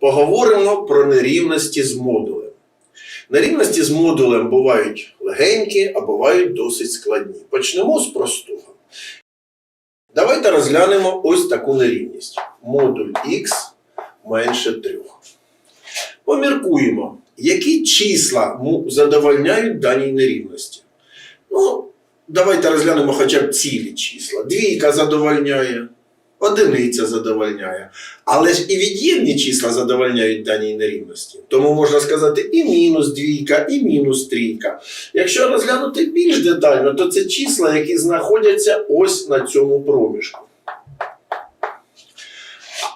Поговоримо про нерівності з модулем. Нерівності з модулем бувають легенькі, а бувають досить складні. Почнемо з простого. Давайте розглянемо ось таку нерівність. Модуль х менше 3. Поміркуємо, які числа задовольняють даній нерівності. Ну, давайте розглянемо хоча б цілі числа. Двійка задовольняє, одиниця задовольняє. Але ж і від'ємні числа задовольняють даній нерівності. Тому можна сказати і мінус двійка, і мінус трійка. Якщо розглянути більш детально, то це числа, які знаходяться ось на цьому проміжку.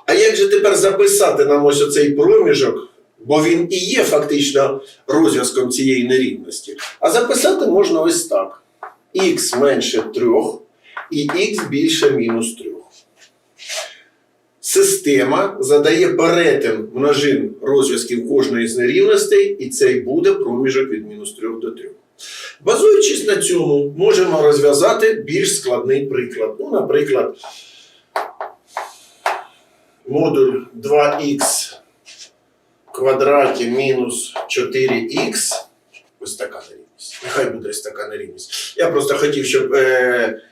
А як же тепер записати нам ось оцей проміжок? Бо він і є фактично розв'язком цієї нерівності. А записати можна ось так: х менше 3 і х більше мінус 3. Система задає перетин множин розв'язків кожної з нерівностей, і це буде проміжок від мінус 3 до 3. Базуючись на цьому, можемо розв'язати більш складний приклад. Ну, наприклад, модуль 2х квадраті мінус 4х. Ось така нерівність. Нехай буде ось така нерівність. Я просто хотів, щоб. Е...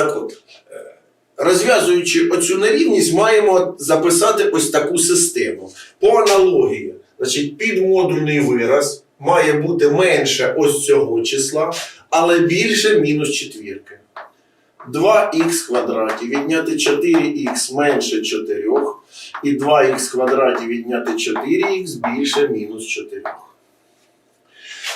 Так от, е, розв'язуючи оцю нерівність, маємо записати ось таку систему. По аналогії, значить, підмодульний вираз має бути менше ось цього числа, але більше мінус четвірки. 2х квадраті відняти 4х менше 4 і 2х квадраті відняти 4х більше мінус 4.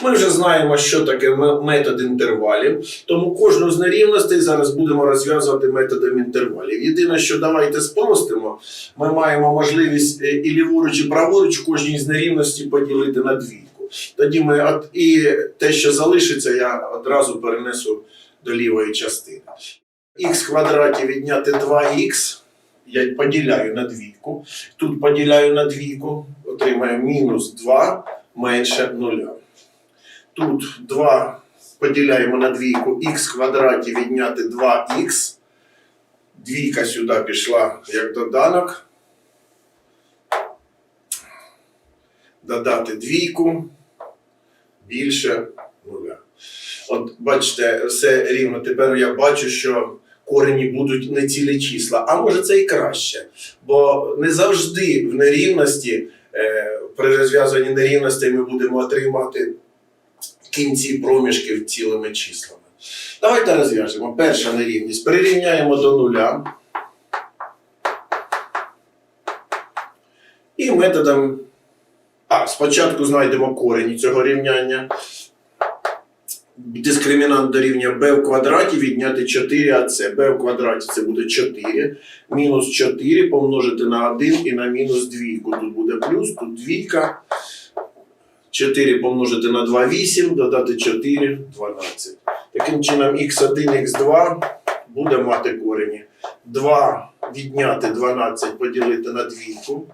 Ми вже знаємо, що таке метод інтервалів, тому кожну з нерівностей зараз будемо розв'язувати методом інтервалів. Єдине, що давайте спростимо, ми маємо можливість е, і ліворуч, і праворуч кожній з нерівностей поділити на двійку. Тоді ми і те, що залишиться, я одразу перенесу до лівої частини. Х квадраті відняти 2х, я поділяю на двійку. Тут поділяю на двійку, отримаю мінус 2 менше 0. Тут 2 поділяємо на двійку, х квадраті відняти 2х. Двійка сюди пішла як доданок. Додати двійку більше нуля. От бачите, все рівно. Тепер я бачу, що корені будуть не цілі числа. А може це і краще. Бо не завжди в нерівності, е, при розв'язанні нерівностей ми будемо отримати кінці проміжків цілими числами. Давайте розв'яжемо. Перша нерівність. Прирівняємо до нуля. І методом. А, спочатку знайдемо корені цього рівняння. Дискримінант дорівнює b в квадраті відняти 4ac. b в квадраті це буде 4. Мінус 4 помножити на 1 і на мінус 2. Тут буде плюс, тут двійка. 4 помножити на 2 8, додати 4 12. Таким чином х1, х2 буде мати корені. 2 відняти 12 поділити на двійку.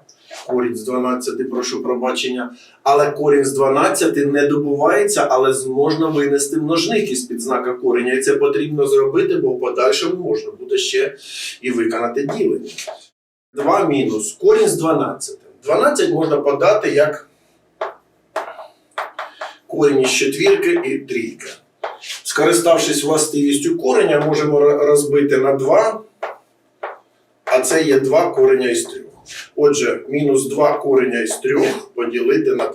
Корінь з 12, прошу пробачення. Але корінь з 12 не добувається, але можна винести множник із під знака кореня. І це потрібно зробити, бо в подальшому можна буде ще і виконати ділення. 2 мінус корінь з 12. 12 можна подати як корінь із четвірки і трійка. Скориставшись властивістю кореня, можемо розбити на 2, а це є 2 кореня із 3. Отже, мінус 2 кореня із 3 поділити на 2.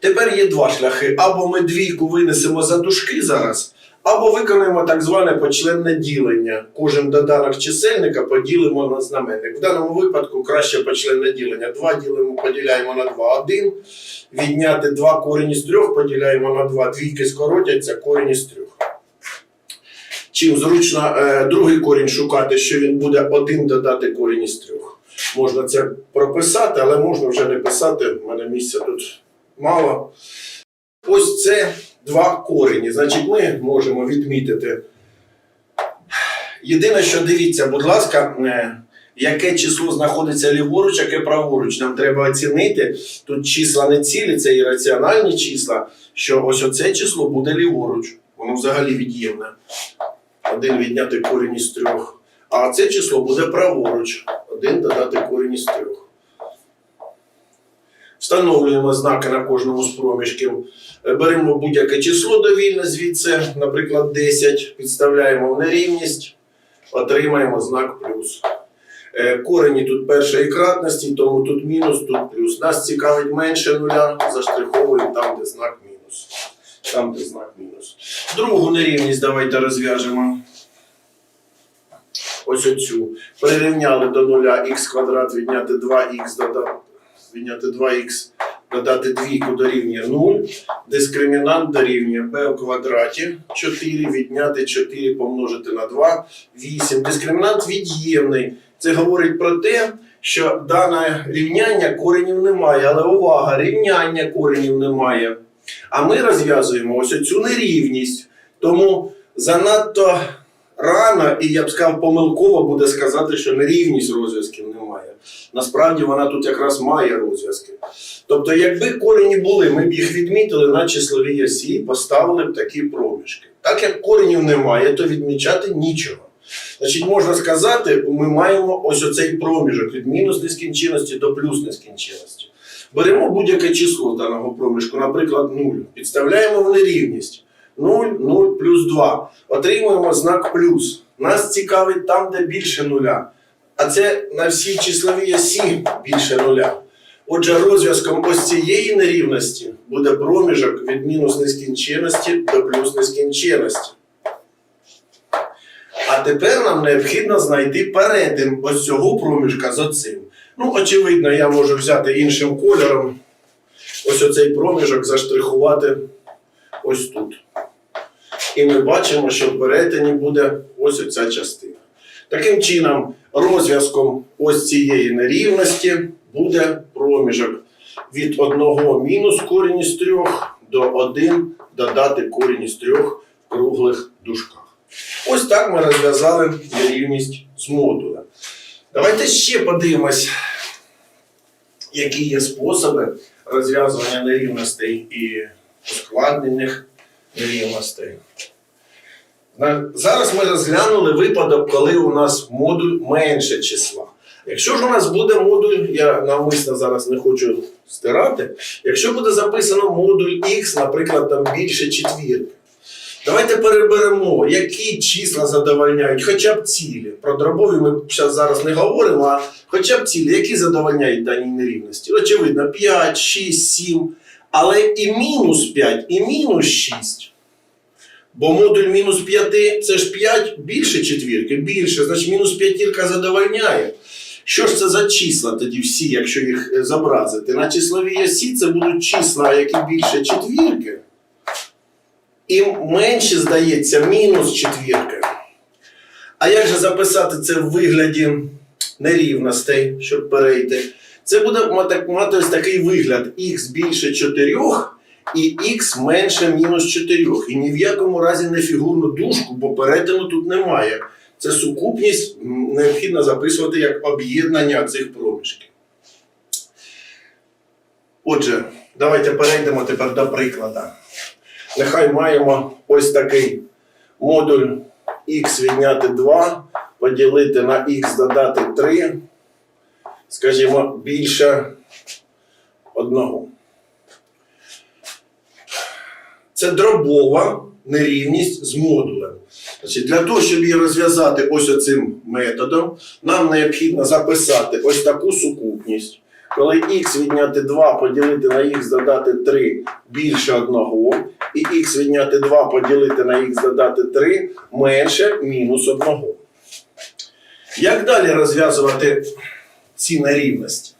Тепер є два шляхи. Або ми двійку винесемо за дужки зараз, або виконаємо так зване почленне ділення. Кожен доданок чисельника поділимо на знаменник. В даному випадку краще почленне ділення. 2 ділимо, поділяємо на 2, 1. Відняти 2 корінь із 3 поділяємо на 2. Двійки скоротяться, корінь із 3. Чим зручно е, другий корінь шукати, що він буде 1 додати корінь із 3. Можна це прописати, але можна вже не писати. У мене місця тут мало. Ось це два корені. Значить, ми можемо відмітити. Єдине, що дивіться, будь ласка, е, яке число знаходиться ліворуч, яке праворуч. Нам треба оцінити. Тут числа не цілі, це ірраціональні числа, що ось оце число буде ліворуч. Воно взагалі від'ємне. Один відняти корінь із трьох. А це число буде праворуч. 1 додати корінь із 3. Встановлюємо знаки на кожному з проміжків. Е, Беремо будь-яке число довільне звідси, наприклад, 10, підставляємо в нерівність, отримаємо знак плюс. Е, Корені тут першої кратності, тому тут мінус, тут плюс. Нас цікавить менше нуля, заштриховуємо там, де знак мінус. Там, де знак мінус. Другу нерівність давайте розв'яжемо. Ось оцю. Прирівняли до нуля х квадрат відняти 2х додати, відняти 2х додати двійку дорівнює 0. Дискримінант дорівнює b у квадраті 4 відняти 4 помножити на 2 8. Дискримінант від'ємний. Це говорить про те, що дане рівняння коренів немає. Але увага, рівняння коренів немає. А ми розв'язуємо ось цю нерівність. Тому занадто рано, і я б сказав, помилково буде сказати, що нерівність розв'язків немає. Насправді вона тут якраз має розв'язки. Тобто, якби корені були, ми б їх відмітили на числовій осі поставили б такі проміжки. Так як коренів немає, то відмічати нічого. Значить, можна сказати, ми маємо ось оцей проміжок від мінус нескінченності до плюс нескінченності. Беремо будь-яке число даного проміжку, наприклад, 0. Підставляємо в нерівність. 0, 0 плюс 2. Отримуємо знак плюс. Нас цікавить там, де більше нуля. А це на всій числовій осі більше нуля. Отже, розв'язком ось цієї нерівності буде проміжок від мінус нескінченності до плюс нескінченності. А тепер нам необхідно знайти перетин ось цього проміжка з оцим. Ну, очевидно, я можу взяти іншим кольором. Ось оцей проміжок заштрихувати ось тут. І ми бачимо, що в перетині буде ось оця частина. Таким чином, розв'язком ось цієї нерівності буде проміжок від 1 мінус корінь із 3 до 1 додати корінь із 3 в круглих дужках. Ось так ми розв'язали нерівність з модуля. Давайте ще подивимось, які є способи розв'язування нерівностей і ускладнених нерівностей. На- Зараз ми розглянули випадок, коли у нас модуль менше числа. Якщо ж у нас буде модуль, я навмисно зараз не хочу стирати, якщо буде записано модуль X, наприклад, там більше четвірки, давайте переберемо, які числа задовольняють, хоча б цілі. Про дробові ми зараз не говоримо, а хоча б цілі, які задовольняють дані нерівності. Очевидно, 5, 6, 7, але і мінус 5, і мінус 6. Бо модуль мінус 5 це ж 5 більше четвірки, більше, значить мінус п'ятірка задовольняє. Що ж це за числа тоді всі, якщо їх е, зобразити? На числовій осі це будуть числа, які більше четвірки, і менше, здається, мінус четвірки. А як же записати це в вигляді нерівностей, щоб перейти? Це буде мати, ось такий вигляд: х більше 4 і х менше мінус 4. І ні в якому разі не фігурну дужку, бо перетину тут немає. Це сукупність необхідно записувати як об'єднання цих проміжків. Отже, давайте перейдемо тепер до прикладу. Нехай маємо ось такий модуль х відняти 2, поділити на х додати 3, скажімо, більше одного. Це дробова нерівність з модулем. Значить, для того, щоб її розв'язати ось оцим методом, нам необхідно записати ось таку сукупність. Коли х відняти 2 поділити на х додати 3 більше 1, і х відняти 2 поділити на х додати 3 менше мінус 1. Як далі розв'язувати ці нерівності?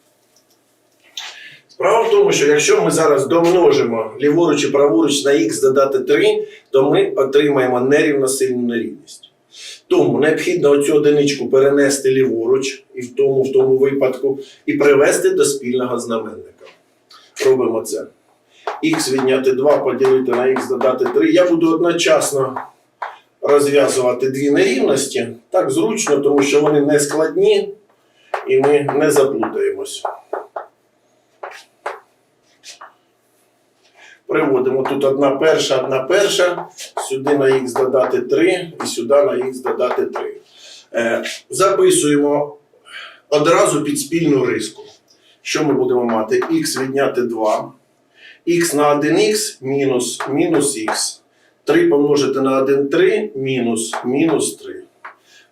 Справа в тому, що якщо ми зараз домножимо ліворуч і праворуч на х додати 3, то ми отримаємо нерівносильну нерівність. Тому необхідно оцю одиничку перенести ліворуч і в тому, в тому випадку, і привести до спільного знаменника. Робимо це. Х відняти 2 поділити на х додати 3. Я буду одночасно розв'язувати дві нерівності. Так зручно, тому що вони не складні і ми не заплутаємось. Приводимо тут одна перша, одна перша, сюди на х додати 3 і сюди на х додати 3. Е, записуємо одразу під спільну риску. Що ми будемо мати? х відняти 2, х на 1х мінус мінус х. 3 помножити на 1 3 мінус мінус 3.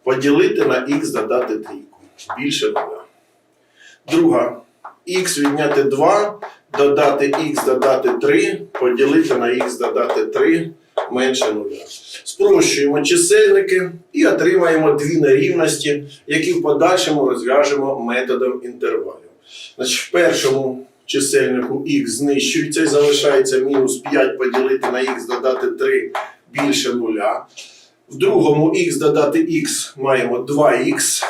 Поділити на х додати трійку. Більше 0. Друга. х відняти 2, додати х додати 3, поділити на х додати 3 менше 0. Спрощуємо чисельники і отримаємо дві нерівності, які в подальшому розв'яжемо методом інтервалів. Значить, в першому чисельнику х знищується і залишається мінус 5 поділити на х додати 3 більше 0. В другому х додати х маємо 2х,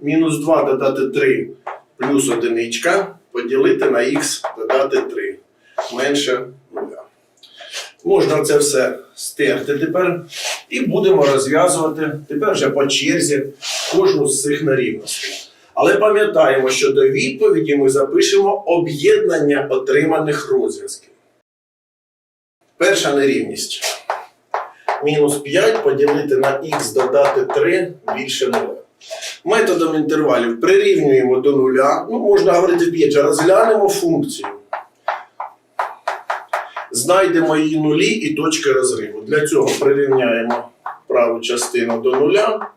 мінус 2 додати 3 плюс 1 поділити на х додати 3 менше 0. Можна це все стерти тепер і будемо розв'язувати тепер вже по черзі кожну з цих нерівностей. Але пам'ятаємо, що до відповіді ми запишемо об'єднання отриманих розв'язків. Перша нерівність. Мінус 5 поділити на х додати 3 більше 0. Методом інтервалів прирівнюємо до нуля. Ну, можна говорити же, розглянемо функцію. Знайдемо її нулі і точки розриву. Для цього прирівняємо праву частину до нуля.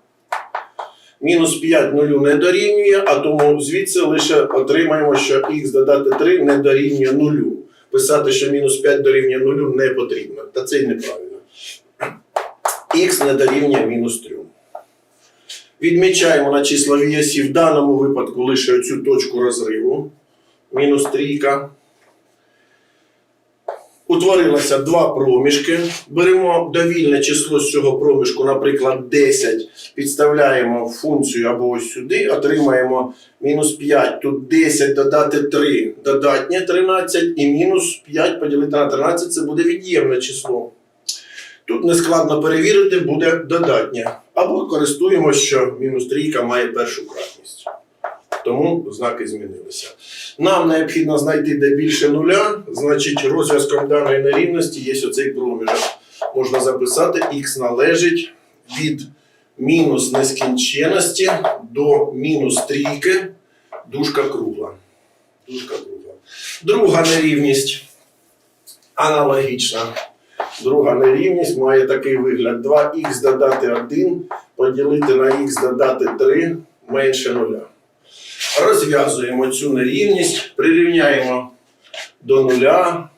Мінус 5 нулю не дорівнює, а тому звідси лише отримаємо, що х додати 3 не дорівнює нулю. Писати, що мінус 5 дорівнює нулю не потрібно. Та це й неправильно. х не дорівнює мінус 3. Відмічаємо на числовій осі в даному випадку лише цю точку розриву. Мінус трійка. Утворилося два проміжки. Беремо довільне число з цього проміжку, наприклад, 10, підставляємо функцію або ось сюди, отримаємо мінус 5. Тут 10 додати 3 додатнє 13 і мінус 5 поділити на 13 це буде від'ємне число. Тут нескладно перевірити, буде додатнє. Або користуємося, що мінус трійка має першу кратність. Тому знаки змінилися. Нам необхідно знайти де більше нуля, значить розв'язком даної нерівності є оцей проміжок. Можна записати, х належить від мінус нескінченності до мінус трійки, дужка кругла. Дужка кругла. Друга нерівність аналогічна. Друга нерівність має такий вигляд: 2х додати 1, поділити на х додати 3 менше нуля. Розв'язуємо цю нерівність, прирівняємо до нуля.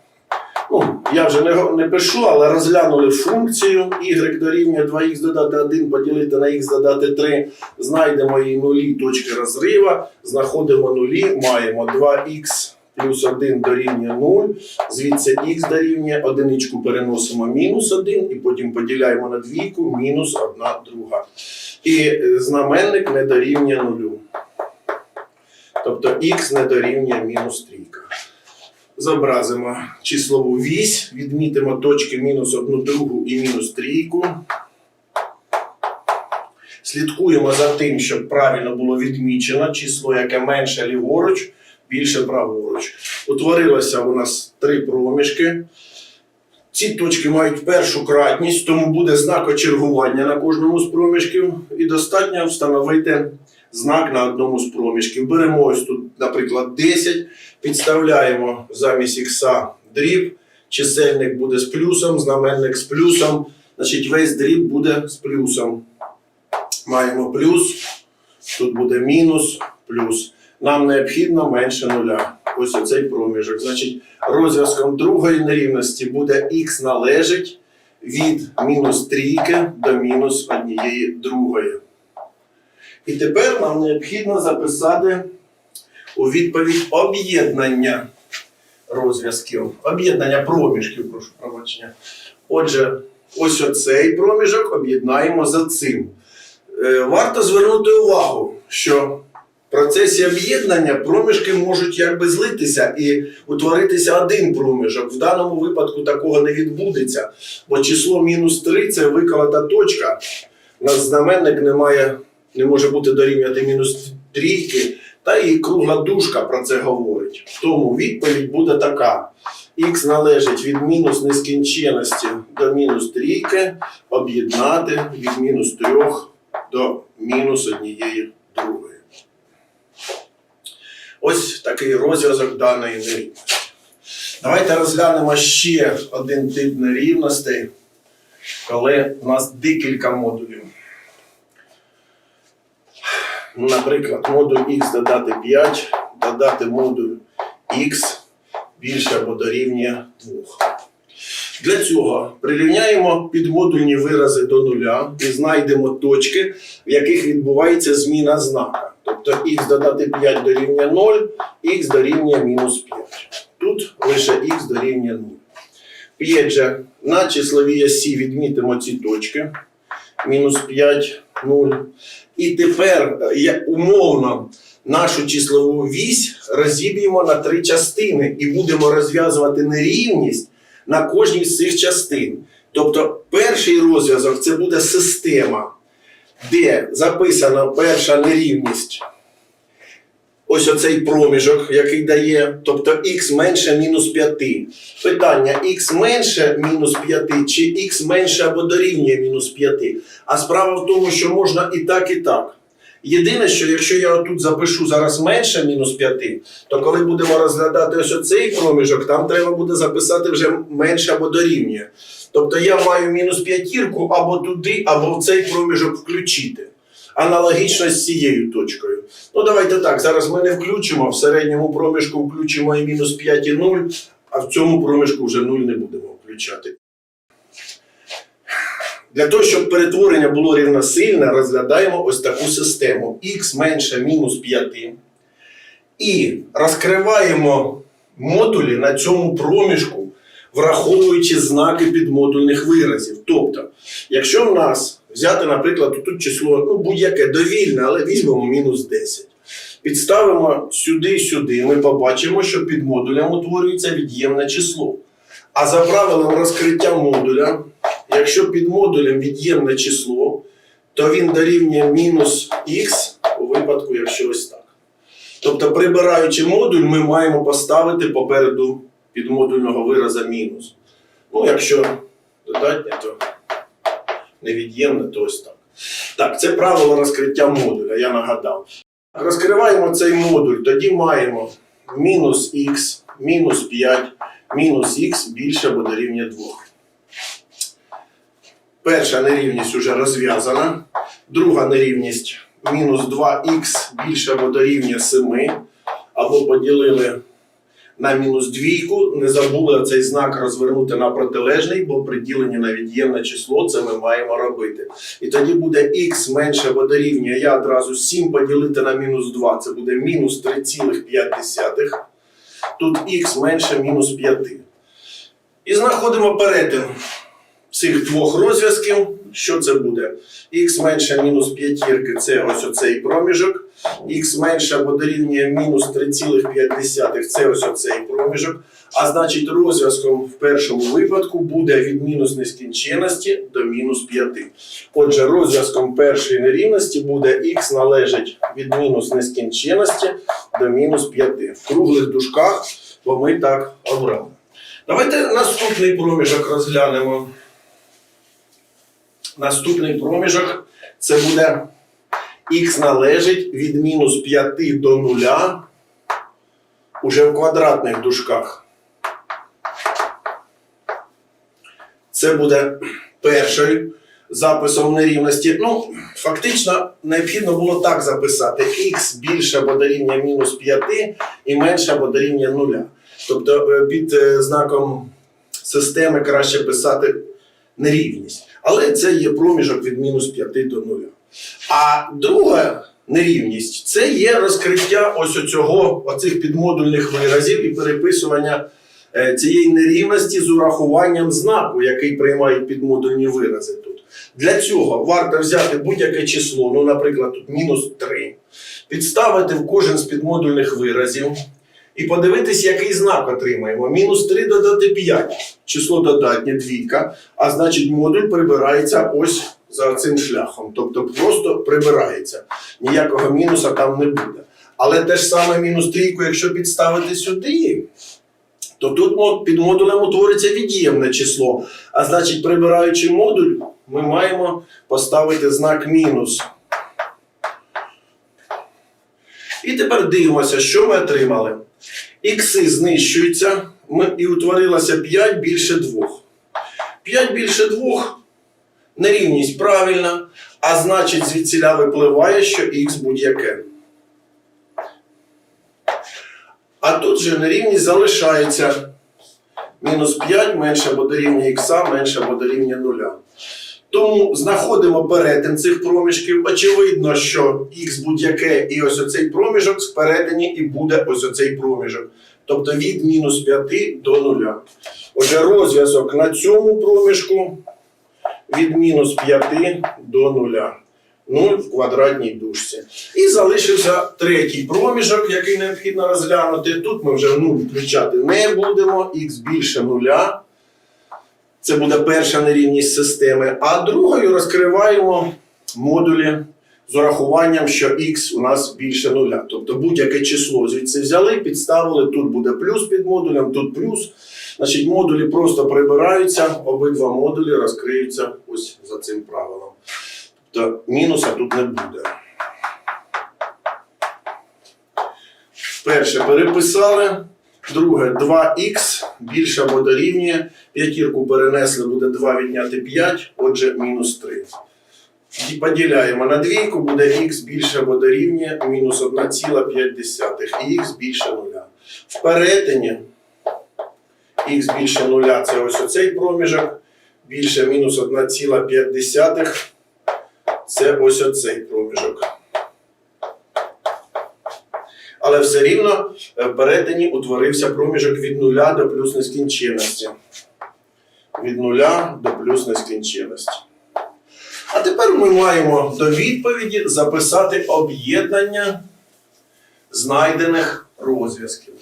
Ну, я вже не, не пишу, але розглянули функцію y дорівнює 2х додати 1, поділити на х додати 3. Знайдемо її нулі точки розрива, знаходимо нулі, маємо 2х плюс 1 дорівнює 0, звідси х дорівнює, одиничку переносимо мінус 1 і потім поділяємо на двійку мінус 1 друга. І е, знаменник не дорівнює нулю. Тобто х не дорівнює мінус трійка. Зобразимо числову вісь, відмітимо точки мінус одну другу і мінус трійку. Слідкуємо за тим, щоб правильно було відмічено число, яке менше ліворуч, більше праворуч. Утворилося у нас три проміжки. Ці точки мають першу кратність, тому буде знак очергування на кожному з проміжків, і достатньо встановити знак на одному з проміжків. Беремо ось тут, наприклад, 10, підставляємо замість ікса дріб, чисельник буде з плюсом, знаменник з плюсом, значить весь дріб буде з плюсом. Маємо плюс, тут буде мінус, плюс. Нам необхідно менше нуля. Ось оцей проміжок. Значить, розв'язком другої нерівності буде х належить від мінус трійки до мінус однієї другої. І тепер нам необхідно записати у відповідь об'єднання розв'язків, об'єднання проміжків, прошу пробачення. Отже, ось оцей проміжок об'єднаємо за цим. Е, Варто звернути увагу, що процесі об'єднання проміжки можуть якби злитися і утворитися один проміжок. В даному випадку такого не відбудеться, бо число мінус 3 це виколота точка. У знаменник не має не може бути дорівнювати мінус трійки, та і кругла дужка про це говорить. Тому відповідь буде така: х належить від мінус нескінченності до мінус трійки, об'єднати від мінус трьох до мінус однієї другої. Ось такий розв'язок даної нерівності. Давайте розглянемо ще один тип нерівностей, коли у нас декілька модулів. Наприклад, модуль х додати 5, додати модуль х більше або дорівнює 2. Для цього прирівняємо підмодульні вирази до нуля і знайдемо точки, в яких відбувається зміна знака. Тобто х додати 5 дорівнює 0, х дорівнює мінус 5. Тут лише х дорівнює 0. П'ять же на числовій осі відмітимо ці точки. Мінус 5, 0. І тепер умовно нашу числову вісь розіб'ємо на три частини і будемо розв'язувати нерівність на кожній з цих частин. Тобто перший розв'язок це буде система, де записана перша нерівність. Ось оцей проміжок, який дає, тобто х менше мінус 5. Питання: х менше мінус 5 чи х менше або дорівнює мінус 5. А справа в тому, що можна і так, і так. Єдине, що якщо я тут запишу зараз менше мінус 5, то коли будемо розглядати ось оцей проміжок, там треба буде записати вже менше або дорівнює. Тобто я маю мінус п'ятірку або туди, або в цей проміжок включити. Аналогічно з цією точкою. Ну давайте так. Зараз ми не включимо. В середньому проміжку включимо і мінус 5 і 0, а в цьому проміжку вже 0 не будемо включати. Для того, щоб перетворення було рівносильне, розглядаємо ось таку систему х менше мінус 5. І розкриваємо модулі на цьому проміжку, враховуючи знаки підмодульних виразів. Тобто, якщо в нас взяти, наприклад, тут число ну, будь-яке довільне, але візьмемо мінус 10. Підставимо сюди-сюди, ми побачимо, що під модулем утворюється від'ємне число. А за правилом розкриття модуля, якщо під модулем від'ємне число, то він дорівнює мінус х у випадку, якщо ось так. Тобто, прибираючи модуль, ми маємо поставити попереду підмодульного вираза мінус. Ну, якщо додатнє, то невід'ємне, то ось так. Так, це правило розкриття модуля, я нагадав. Розкриваємо цей модуль, тоді маємо мінус х, мінус 5, мінус х більше або дорівнює 2. Перша нерівність вже розв'язана. Друга нерівність мінус 2х більше або дорівнює 7. Або поділили на мінус двійку. Не забули цей знак розвернути на протилежний, бо при діленні на від'ємне число це ми маємо робити. І тоді буде х менше або дорівнює. Я одразу 7 поділити на мінус 2. Це буде мінус 3,5. Тут х менше мінус 5. І знаходимо перетин цих двох розв'язків. Що це буде? Х менше мінус п'ятірки це ось оцей проміжок. Х менше або дорівнює мінус 3,5 це ось оцей проміжок. А значить, розв'язком в першому випадку буде від мінус нескінченності до мінус 5. Отже, розв'язком першої нерівності буде х належить від мінус нескінченності до мінус 5. В круглих дужках, бо ми так обрали. Давайте наступний проміжок розглянемо. Наступний проміжок це буде х належить від мінус 5 до 0 уже в квадратних дужках. Це буде перший записом нерівності. Ну, фактично, необхідно було так записати: х більше або дорівнює мінус 5 і менше або дорівнює 0. Тобто е, під е, знаком системи краще писати нерівність. Але це є проміжок від мінус 5 до 0. А друга нерівність це є розкриття ось оцього, оцих підмодульних виразів і переписування е, цієї нерівності з урахуванням знаку, який приймають підмодульні вирази тут. Для цього варто взяти будь-яке число, ну, наприклад, тут мінус 3, підставити в кожен з підмодульних виразів і подивитись, який знак отримаємо. Мінус 3 додати 5. Число додатнє двійка, а значить модуль прибирається ось за цим шляхом. Тобто просто прибирається. Ніякого мінуса там не буде. Але те ж саме мінус трійку, якщо підставити сюди, то тут під модулем утвориться від'ємне число. А значить, прибираючи модуль, ми маємо поставити знак мінус. І тепер дивимося, що ми отримали. Ікси знищуються ми, і утворилося 5 більше 2. 5 більше 2 нерівність правильна, а значить звідсіля випливає, що х будь-яке. А тут же нерівність залишається. Мінус 5 менше або дорівнює х, менше або дорівнює 0. Тому знаходимо перетин цих проміжків. Очевидно, що х будь-яке і ось оцей проміжок в перетині і буде ось оцей проміжок. Тобто від мінус 5 до 0. Отже, розв'язок на цьому проміжку від мінус 5 до 0. 0 в квадратній дужці. І залишився третій проміжок, який необхідно розглянути. Тут ми вже 0 включати не будемо, х більше нуля. Це буде перша нерівність системи. А другою розкриваємо модулі з урахуванням, що х у нас більше нуля. Тобто будь-яке число звідси взяли, підставили, тут буде плюс під модулем, тут плюс. Значить, модулі просто прибираються, обидва модулі розкриються ось за цим правилом. Тобто мінуса тут не буде. Перше переписали. Друге 2х більше або дорівнює. П'ятірку перенесли, буде 2 відняти 5, отже, мінус 3. І поділяємо на двійку, буде х більше або мінус 1,5. І х більше 0. В перетині х більше 0 це ось оцей проміжок. Більше мінус 1,5 це ось оцей проміжок. Але все рівно е, в перетині утворився проміжок від нуля до плюс нескінченності. Від нуля до плюс нескінченності. А тепер ми маємо до відповіді записати об'єднання знайдених розв'язків.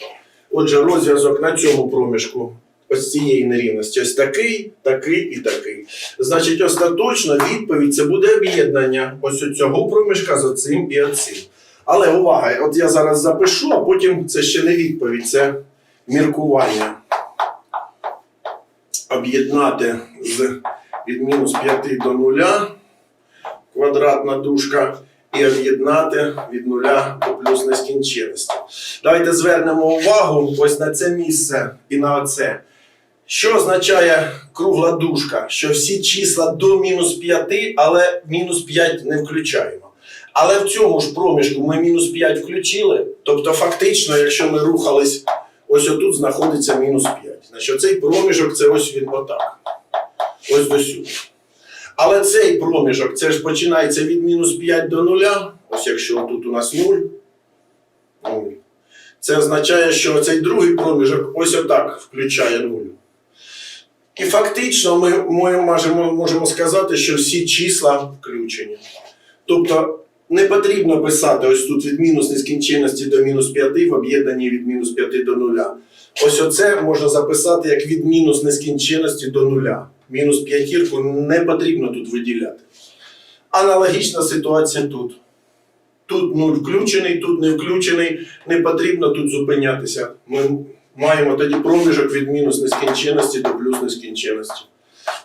Отже, розв'язок на цьому проміжку ось цієї нерівності. Ось такий, такий і такий. Значить, остаточно відповідь це буде об'єднання ось цього проміжка з оцим і оцим. Але увага, от я зараз запишу, а потім це ще не відповідь, це міркування. Об'єднати з від мінус 5 до 0 квадратна дужка і об'єднати від 0 до плюс нескінченності. Давайте звернемо увагу ось на це місце і на оце. Що означає кругла дужка? Що всі числа до мінус 5, але мінус 5 не включаємо. Але в цьому ж проміжку ми мінус 5 включили. Тобто, фактично, якщо ми рухались, ось отут знаходиться мінус 5. Значить, цей проміжок це ось він отак. Ось до сюди. Але цей проміжок це ж починається від мінус 5 до 0. Ось якщо тут у нас 0. 0. Це означає, що цей другий проміжок ось отак включає 0. І фактично ми ми можемо, можемо сказати, що всі числа включені. Тобто не потрібно писати ось тут від мінус нескінченності до мінус 5 в об'єднанні від мінус 5 до 0. Ось оце можна записати як від мінус нескінченності до 0. Мінус п'ятірку не потрібно тут виділяти. Аналогічна ситуація тут. Тут 0 включений, тут не включений, не потрібно тут зупинятися. Ми маємо тоді проміжок від мінус нескінченності до плюс нескінченності.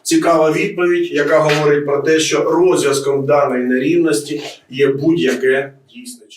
Цікава відповідь, яка говорить про те, що розв'язком даної нерівності є будь-яке дійсне.